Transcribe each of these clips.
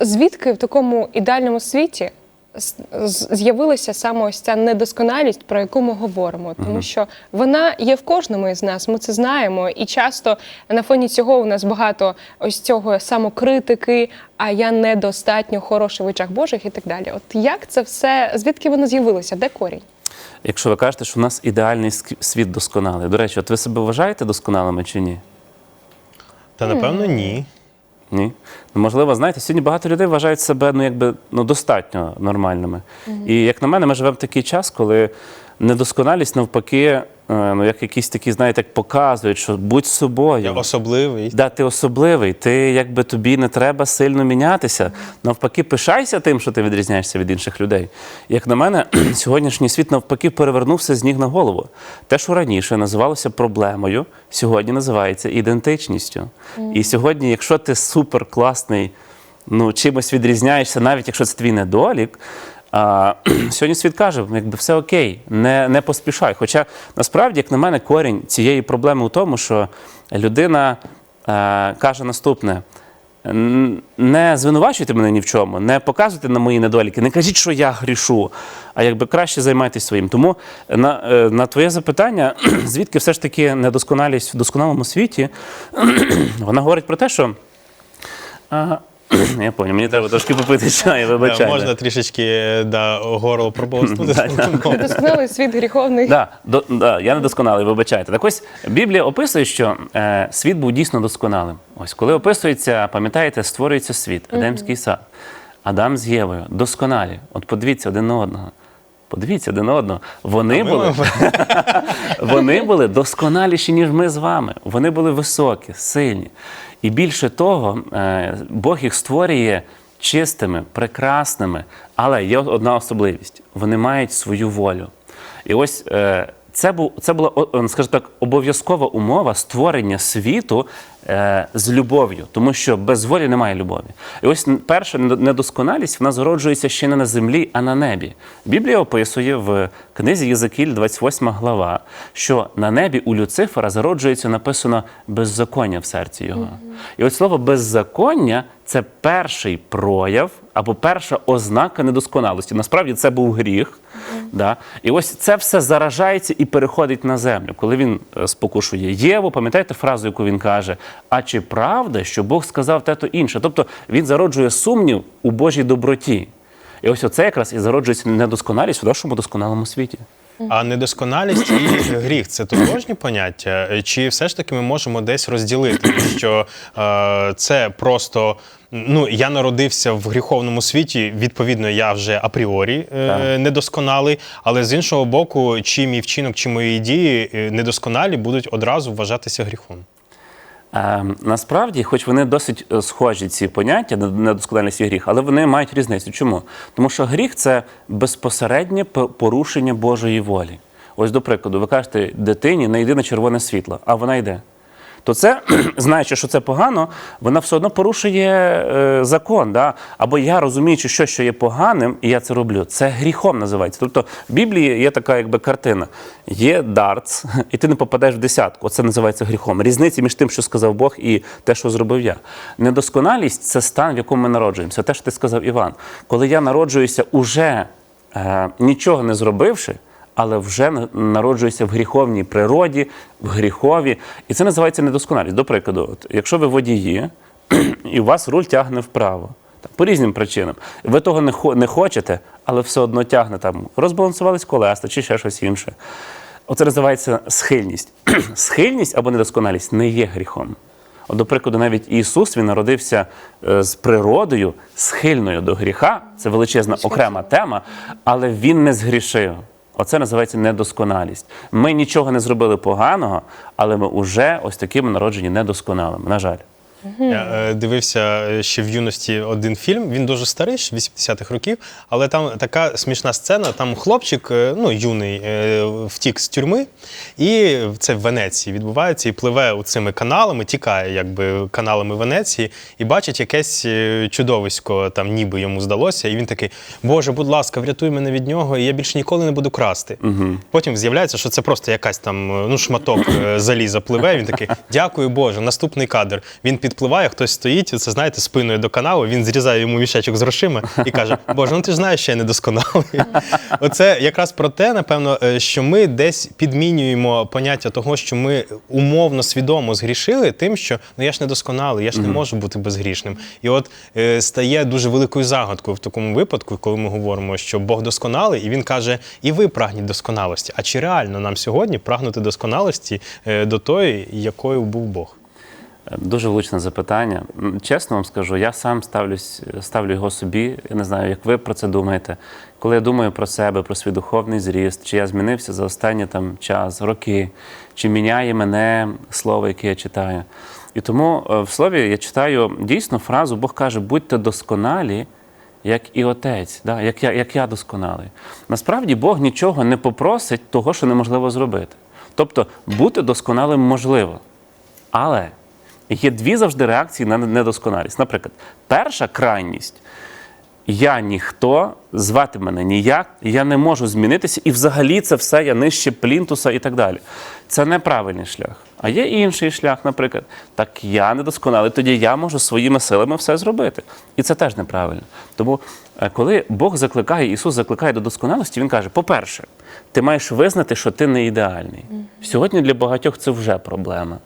Звідки в такому ідеальному світі з'явилася саме ось ця недосконалість, про яку ми говоримо? Тому що вона є в кожному із нас, ми це знаємо. І часто на фоні цього у нас багато ось цього самокритики, а я недостатньо хороший в очах Божих і так далі. От як це все, звідки воно з'явилося? Де корінь? Якщо ви кажете, що в нас ідеальний світ досконалий. До речі, от ви себе вважаєте досконалими чи ні? Та напевно ні. Ні. Ну, можливо, знаєте, сьогодні багато людей вважають себе ну, якби, ну, достатньо нормальними. І як на мене, ми живемо в такий час, коли недосконалість навпаки, ну, як якісь такі, знаєте, як показують, що будь собою. Я особливий. Да, ти особливий, ти якби тобі не треба сильно мінятися. Навпаки, пишайся тим, що ти відрізняєшся від інших людей. Як на мене, сьогоднішній світ навпаки перевернувся з ніг на голову. Те, що раніше називалося проблемою, сьогодні називається ідентичністю. І сьогодні, якщо ти суперкласний, ну чимось відрізняєшся, навіть якщо це твій недолік. А, сьогодні світ каже, якби все окей, не, не поспішай. Хоча насправді, як на мене, корінь цієї проблеми у тому, що людина е, каже наступне: не звинувачуйте мене ні в чому, не показуйте на мої недоліки, не кажіть, що я грішу, а якби краще займайтесь своїм. Тому на, е, на твоє запитання, звідки все ж таки недосконалість в досконалому світі, вона говорить про те, що. Я пам'ятаю, мені треба трошки попити чаю, вибачайте. Можна трішечки да, горло пробовстути. Досконалий світ гріховний. Да, до, да, я не досконалий, вибачайте. Так ось Біблія описує, що е, світ був дійсно досконалим. Ось коли описується, пам'ятаєте, створюється світ, Едемський сад, Адам з Євою, досконалі. От подивіться один на одного. Подивіться один одного. Вони були, вони були досконаліші, ніж ми з вами. Вони були високі, сильні. І більше того, е, Бог їх створює чистими, прекрасними. Але є одна особливість: вони мають свою волю. І ось е, це, був, це була, скажімо так, обов'язкова умова створення світу е, з любов'ю, тому що без волі немає любові. І ось перша недо- недосконалість вона зароджується ще не на землі, а на небі. Біблія описує в книзі Єзекіль, 28 глава, що на небі у Люцифера зароджується написано беззаконня в серці його. І ось слово беззаконня це перший прояв або перша ознака недосконалості. Насправді це був гріх. Да? І ось це все заражається і переходить на землю. Коли він е, спокушує Єву, пам'ятаєте фразу, яку він каже: А чи правда, що Бог сказав те то інше? Тобто він зароджує сумнів у Божій доброті. І ось оце якраз і зароджується недосконалість в нашому досконалому світі. А недосконалість і гріх це тотожні поняття? Чи все ж таки ми можемо десь розділити, що е, це просто. Ну, я народився в гріховному світі, відповідно, я вже апріорі е, недосконалий, але з іншого боку, чи мій вчинок, чи мої дії е, недосконалі будуть одразу вважатися гріхом. Е, насправді, хоч вони досить е, схожі, ці поняття, нед- недосконалість і гріх, але вони мають різницю. Чому? Тому що гріх це безпосереднє порушення Божої волі. Ось, до прикладу, ви кажете дитині, не йди на червоне світло, а вона йде. То це, знаючи, що це погано, вона все одно порушує е, закон. Да? Або я розуміючи, що, що є поганим, і я це роблю. Це гріхом називається. Тобто в Біблії є така якби картина: є дартс, і ти не попадаєш в десятку. Оце називається гріхом. Різниця між тим, що сказав Бог, і те, що зробив я. Недосконалість це стан, в якому ми народжуємося. Те, що ти сказав Іван. Коли я народжуюся уже е, нічого не зробивши але вже народжується в гріховній природі, в гріхові. І це називається недосконалість. До прикладу, от, якщо ви водії, і у вас руль тягне вправо. По різним причинам. Ви того не, хо- не хочете, але все одно тягне там, розбалансувались колеса чи ще щось інше. Оце називається схильність. Схильність або недосконалість не є гріхом. От, до прикладу, навіть Ісус він народився е, з природою схильною до гріха. Це величезна окрема тема, але він не згрішив. Оце називається недосконалість. Ми нічого не зробили поганого, але ми вже ось такими народжені недосконалими. На жаль. Я е, дивився е, ще в юності один фільм. Він дуже старий, ще 80-х років, але там така смішна сцена. Там хлопчик, е, ну юний, е, втік з тюрми, і це в Венеції відбувається і пливе цими каналами, тікає якби каналами Венеції, і бачить якесь чудовисько, там ніби йому здалося. І він такий: Боже, будь ласка, врятуй мене від нього, і я більше ніколи не буду красти. Потім з'являється, що це просто якась там ну, шматок е, заліза пливе. Він такий, дякую Боже, наступний кадр. Він під підпливає, хтось стоїть, це знаєте, спиною до каналу, він зрізає йому мішечок з грошима і каже: Боже, ну ти ж знаєш, що я недосконалий. Оце якраз про те, напевно, е, що ми десь підмінюємо поняття того, що ми умовно свідомо згрішили, тим, що ну я ж недосконалий, я ж не можу бути безгрішним. І от е, стає дуже великою загадкою в такому випадку, коли ми говоримо, що Бог досконалий, і він каже: і ви прагніть досконалості. А чи реально нам сьогодні прагнути досконалості е, до тої, якою був Бог? Дуже влучне запитання. Чесно вам скажу, я сам ставлюсь, ставлю його собі. Я не знаю, як ви про це думаєте. Коли я думаю про себе, про свій духовний зріст, чи я змінився за останній там час, роки, чи міняє мене слово, яке я читаю. І тому е, в слові я читаю дійсно фразу, Бог каже, будьте досконалі, як і отець, да? як, я, як я досконалий. Насправді Бог нічого не попросить того, що неможливо зробити. Тобто бути досконалим можливо. Але є дві завжди реакції на недосконалість. Наприклад, перша крайність я ніхто, звати мене ніяк, я не можу змінитися, і взагалі це все я нижче плінтуса і так далі. Це неправильний шлях. А є інший шлях, наприклад, так я недосконалий, тоді я можу своїми силами все зробити. І це теж неправильно. Тому, е, коли Бог закликає, Ісус закликає до досконалості, Він каже: по-перше, ти маєш визнати, що ти не ідеальний. Сьогодні для багатьох це вже проблема.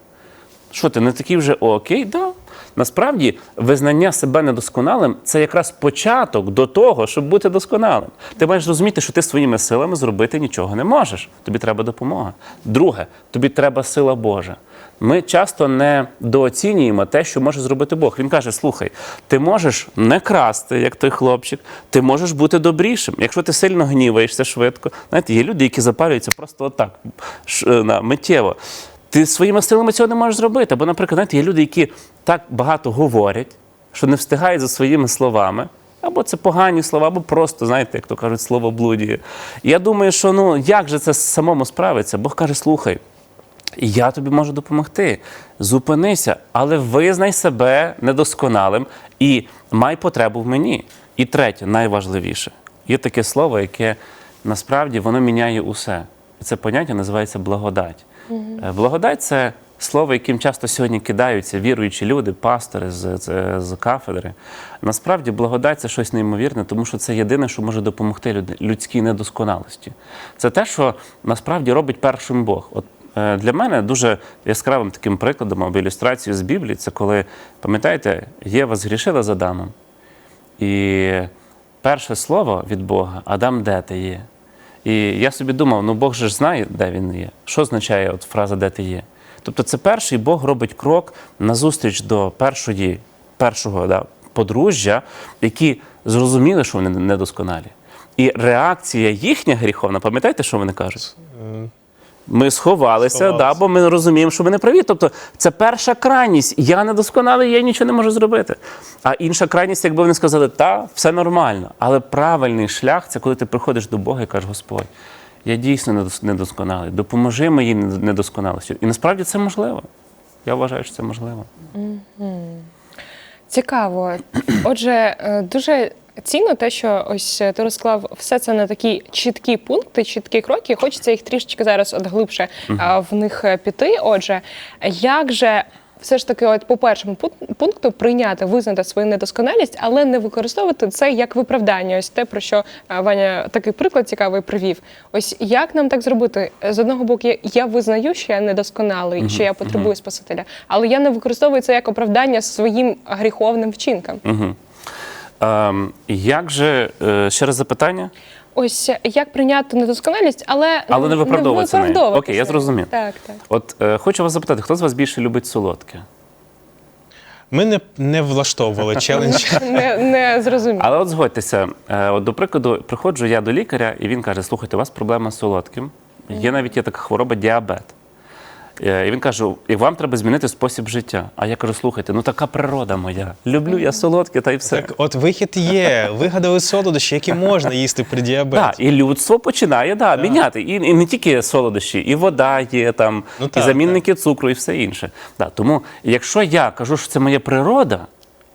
Що ти не такий вже окей? Да. Насправді, визнання себе недосконалим це якраз початок до того, щоб бути досконалим. Ти маєш розуміти, що ти своїми силами зробити нічого не можеш. Тобі треба допомога. Друге, тобі треба сила Божа. Ми часто недооцінюємо те, що може зробити Бог. Він каже: слухай, ти можеш не красти, як той хлопчик, ти можеш бути добрішим. Якщо ти сильно гніваєшся швидко, знаєте, є люди, які запалюються просто отак, е, миттєво. Ти своїми силами цього не можеш зробити. Бо, наприклад, знаєте, є люди, які так багато говорять, що не встигають за своїми словами. Або це погані слова, або просто, знаєте, як то кажуть, слово блудіє. Я думаю, що ну як же це самому справиться? Бог каже: слухай, я тобі можу допомогти. Зупинися, але визнай себе недосконалим і май потребу в мені. І третє, найважливіше, є таке слово, яке насправді воно міняє усе. Це поняття називається благодать. Е, Благодать це слово, яким часто сьогодні кидаються віруючі люди, пастори з, з, з кафедри. Насправді, благодать це щось неймовірне, тому що це єдине, що може допомогти люд- людській недосконалості. Це те, що насправді робить першим Бог. От е, для мене дуже яскравим таким прикладом або ілюстрацією з Біблії, це коли, пам'ятаєте, Єва згрішила з Адамом. І перше слово від Бога Адам, де ти є? І я собі думав, ну Бог же ж знає, де він є. Що означає от фраза де ти є? Тобто, це перший Бог робить крок назустріч до першої, першого да, подружжя, які зрозуміли, що вони недосконалі. І реакція їхня гріховна, пам'ятаєте, що вони кажуть? Ми сховалися, Сховалися. Да, бо ми розуміємо, що ми не праві. Тобто це перша крайність. Я недосконалий, я нічого не можу зробити. А інша крайність, якби вони сказали, та все нормально. Але правильний шлях це коли ти приходиш до Бога і кажеш, Господь, я дійсно недосконалий, допоможи моїй нед- недосконалості. І насправді це можливо. Я вважаю, що це можливо. Цікаво. Отже, е, дуже цінно те, що ось е, ти розклав все це на такі чіткі пункти, чіткі кроки. Хочеться їх трішечки зараз от глибше в них е, піти. Отже, як же. Все ж таки, от по першому пункту прийняти, визнати свою недосконалість, але не використовувати це як виправдання. Ось те, про що Ваня такий приклад цікавий привів. Ось як нам так зробити? З одного боку, я, я визнаю, що я недосконалий, що я потребую Спасителя, але я не використовую це як оправдання своїм гріховним вчинкам. Ем, як же, е, ще раз запитання? Ось як прийняти недосконалість, але, Але не виправдовуватися виправдовуватися. Окей, я зрозумів. Так, так. От е, хочу вас запитати, хто з вас більше любить солодке? Ми не, не влаштовували челендж. Не, не зрозуміло. Але от згодьтеся, е, от, до прикладу, приходжу я до лікаря, і він каже: слухайте, у вас проблема з солодким. Є навіть є така хвороба діабет. Е, І він каже, і вам треба змінити спосіб життя. А я кажу, слухайте, ну така природа моя. Люблю я солодке та й все. Так, от вихід є. Вигадали солодощі, які можна їсти при діабеті. Так, і людство починає да, міняти. І, і не тільки солодощі, і вода є там, Ну, і так, замінники цукру, і все інше. Да, тому, якщо я кажу, що це моя природа,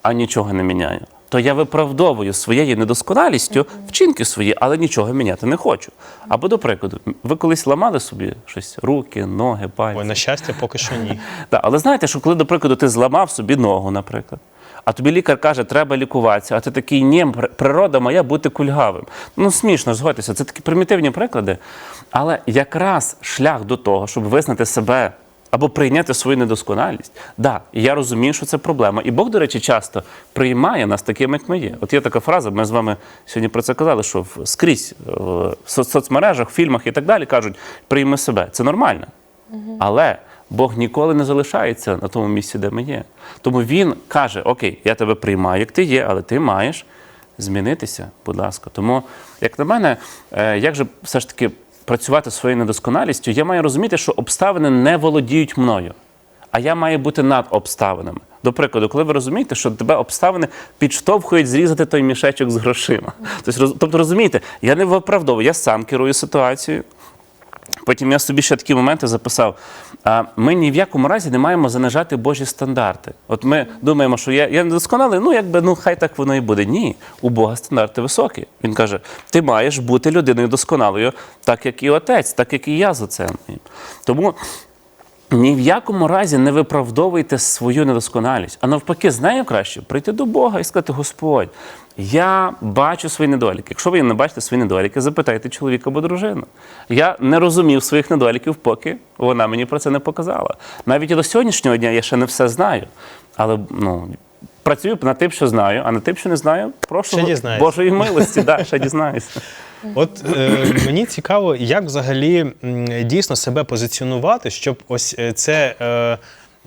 а нічого не міняю, то я виправдовую своєю недосконалістю вчинки свої, але нічого міняти не хочу. Або, до прикладу, ви колись ламали собі щось руки, ноги, пальці. Ой, на щастя, поки що ні. Так, але знаєте, що коли, до прикладу, ти зламав собі ногу, наприклад, а тобі лікар каже, треба лікуватися, а ти такий, ні, природа моя бути кульгавим. Ну, смішно, згодьтеся, це такі примітивні приклади. Але якраз шлях до того, щоб визнати себе або прийняти свою недосконалість, да, і я розумію, що це проблема. І Бог, до речі, часто приймає нас такими, як ми є. От є така фраза, ми з вами сьогодні про це казали, що скрізь е, в соц- соцмережах, фільмах і так далі кажуть, прийми себе. Це нормально. Але Бог ніколи не залишається на тому місці, де ми є. Тому Він каже: Окей, я тебе приймаю, як ти є, але ти маєш змінитися, будь ласка. Тому, як на мене, е, як же все ж таки працювати своєю недосконалістю, я маю розуміти, що обставини не володіють мною, а я маю бути над обставинами. До прикладу, коли ви розумієте, що тебе обставини підштовхують зрізати той мішечок з грошима. Тобто, тобто розумієте, я не виправдовую, я сам керую ситуацією. Потім я собі ще такі моменти записав. А, Ми ні в якому разі не маємо занижати Божі стандарти. От ми думаємо, що я, я недосконалий, ну якби ну хай так воно і буде. Ні, у Бога стандарти високі. Він каже: ти маєш бути людиною досконалою, так як і отець, так як і я за це. Тому ні в якому разі не виправдовуйте свою недосконалість, а навпаки, знаю краще прийти до Бога і сказати: Господь, я бачу свої недоліки. Якщо ви не бачите свої недоліки, запитайте чоловіка або дружину. Я не розумів своїх недоліків, поки вона мені про це не показала. Навіть і до сьогоднішнього дня я ще не все знаю, але ну. Працюю над тим, що знаю, а над тим, що не знаю, прошу Ще. Божої милості, да, ще дізнаюся. От е, мені цікаво, як взагалі дійсно себе позиціонувати, щоб ось е, це е,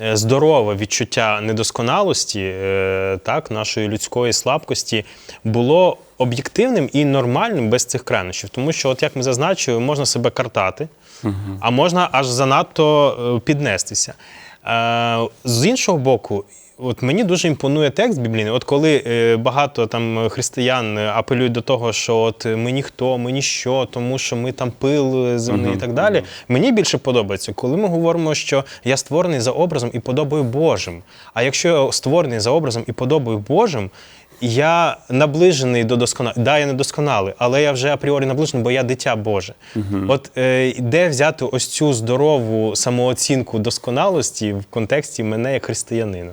е, здорове відчуття недосконалості, е, так, нашої людської слабкості, було об'єктивним і нормальним без цих крайнощів. Тому що, от як ми зазначили, можна себе картати, а можна аж занадто піднестися. З іншого боку, От мені дуже імпонує текст біблійний. От коли е, багато там християн е, апелюють до того, що от ми ніхто, ми ніщо, тому що ми там пил е, земний і так далі. Мені більше подобається, коли ми говоримо, що я створений за образом і подобою Божим. А якщо я створений за образом і подобою Божим, я наближений до досконалості. Да, я не досконалий, але я вже апріорі наближений, бо я дитя Боже. От е, де взяти ось цю здорову самооцінку досконалості в контексті мене як християнина?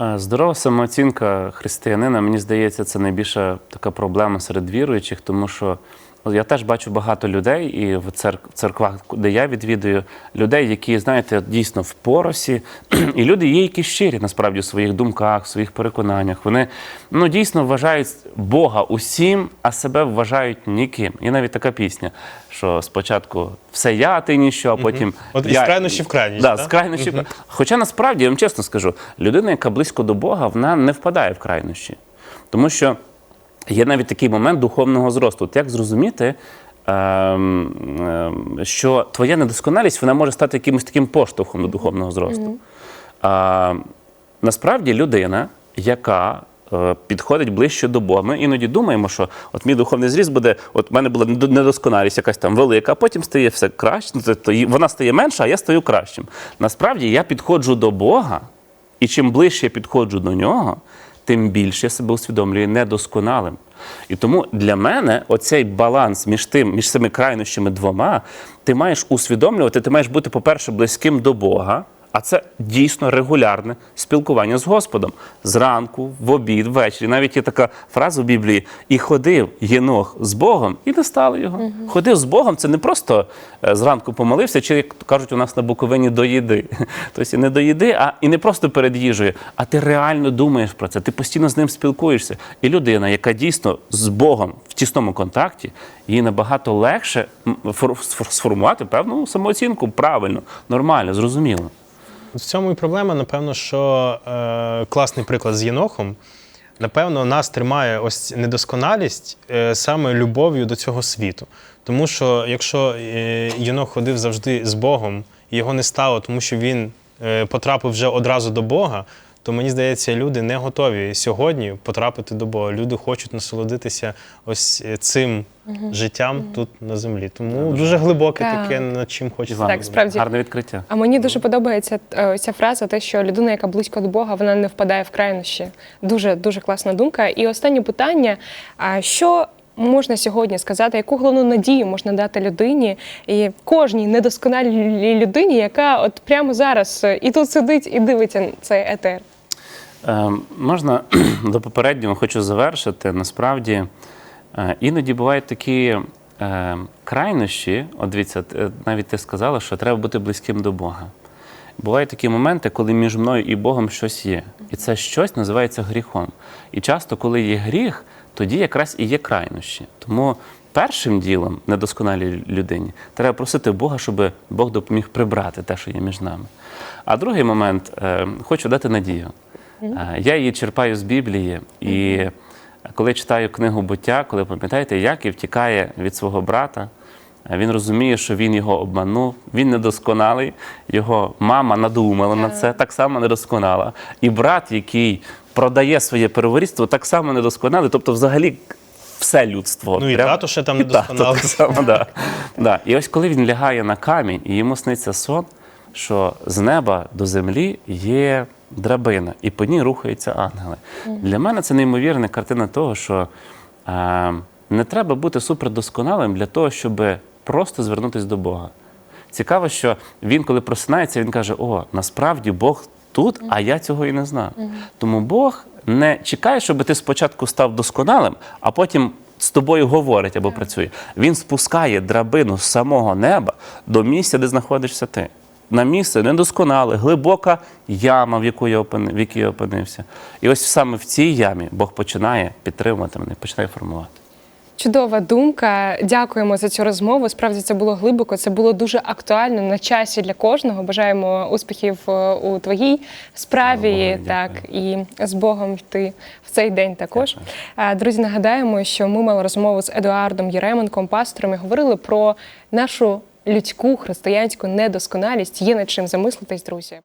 Здорова самооцінка християнина, мені здається, це найбільша така проблема серед віруючих, тому що я теж бачу багато людей і в церк- церквах, де я відвідую, людей, які, знаєте, дійсно в поросі, і люди є, які щирі насправді в своїх думках, в своїх переконаннях. Вони ну, дійсно вважають Бога усім, а себе вважають ніким. Є навіть така пісня, що спочатку все я, а ти ніщо, а потім. От я- крайнощі в крайність, Да, з крайнощі. в- Хоча насправді я вам чесно скажу, людина, яка близько до Бога, вона не впадає в крайнощі. Тому що є навіть такий момент духовного зросту. От як зрозуміти, ем, ем, що твоя недосконалість вона може стати якимось таким поштовхом до духовного зросту. А, насправді людина, яка е, підходить ближче до Бога. Ми іноді думаємо, що от мій духовний зріст буде, от в мене була недосконалість якась там велика, а потім стає все краще. Вона стає менша, а я стаю кращим. Насправді я підходжу до Бога, і чим ближче я підходжу до нього, тим більше я себе усвідомлюю недосконалим. І тому для мене оцей баланс між тим, між цими крайнощами двома, ти маєш усвідомлювати, ти маєш бути, по-перше, близьким до Бога. А це дійсно регулярне спілкування з Господом зранку, в обід, ввечері. Навіть є така фраза в Біблії: і ходив єнох з Богом, і не стало його. Ходив з Богом це не просто е, зранку помолився, чи як кажуть у нас на Буковині до їди. Тобто не до їди, а і не просто перед їжею, а ти реально думаєш про це. Ти постійно з ним спілкуєшся. І людина, яка дійсно з Богом в тісному контакті, їй набагато легше сформувати певну самооцінку правильно, нормально, зрозуміло. В цьому і проблема, напевно, що е, класний приклад з Єнохом. Напевно, нас тримає ось недосконалість е, саме любов'ю до цього світу. Тому що якщо е, Єнох ходив завжди з Богом, і його не стало, тому що він е, потрапив вже одразу до Бога, то мені здається, люди не готові сьогодні потрапити до Бога. Люди хочуть насолодитися ось е, цим життям тут на землі. Тому дуже глибоке Так. таке, над чим хочеться. Так, справді. гарне відкриття. А мені дуже подобається е, ця фраза, те, що людина, яка близько до Бога, вона не впадає в крайнощі. Дуже дуже класна думка. І останнє питання: а що можна сьогодні сказати, яку головну надію можна дати людині і кожній недосконалій людині, яка от прямо зараз е, і тут сидить, і дивиться цей етер? Е, можна до попереднього хочу завершити. Насправді е, іноді бувають такі е, крайнощі. От дивіться, е, навіть ти сказала, що треба бути близьким до Бога. Бувають такі моменти, коли між мною і Богом щось є. І це щось називається гріхом. І часто, коли є гріх, тоді якраз і є крайнощі. Тому першим ділом недосконалій людині треба просити Бога, щоб Бог допоміг прибрати те, що є між нами. А другий момент е, хочу дати надію. Я її черпаю з Біблії, і коли читаю книгу буття, коли пам'ятаєте, Яків тікає від свого брата, він розуміє, що він його обманув, він недосконалий, його мама надумала на це, так само недосконала. І брат, який продає своє переворідство, так само недосконалий, тобто взагалі. Все людство. Ну, і Прямо- тато ще там і да. Да. І ось коли він лягає на камінь, і йому сниться сон, що з неба до землі є драбина, і по ній рухаються ангели. Для мене це неймовірна картина того, що е, не треба бути супердосконалим для того, щоб просто звернутися до Бога. Цікаво, що він, коли просинається, він каже: О, насправді Бог тут, а я цього і не знав. Тому Бог не чекає, щоб ти спочатку став досконалим, а потім з тобою говорить або працює. Він спускає драбину з самого неба до місця, де знаходишся ти. На місце недосконале, глибока яма, в яку я опини- в якій я опинився. І ось саме в цій ямі Бог починає підтримувати мене, починає формувати. Чудова думка. Дякуємо за цю розмову. Справді це було глибоко, це було дуже актуально на часі для кожного. Бажаємо успіхів е, у твоїй справі, Дякую, так і з Богом йти в цей день також. Е, Друзі, нагадаємо, що ми мали розмову з Едуардом Єременком, пастором, і говорили про нашу людську християнську недосконалість. Є над чим замислитись, друзі.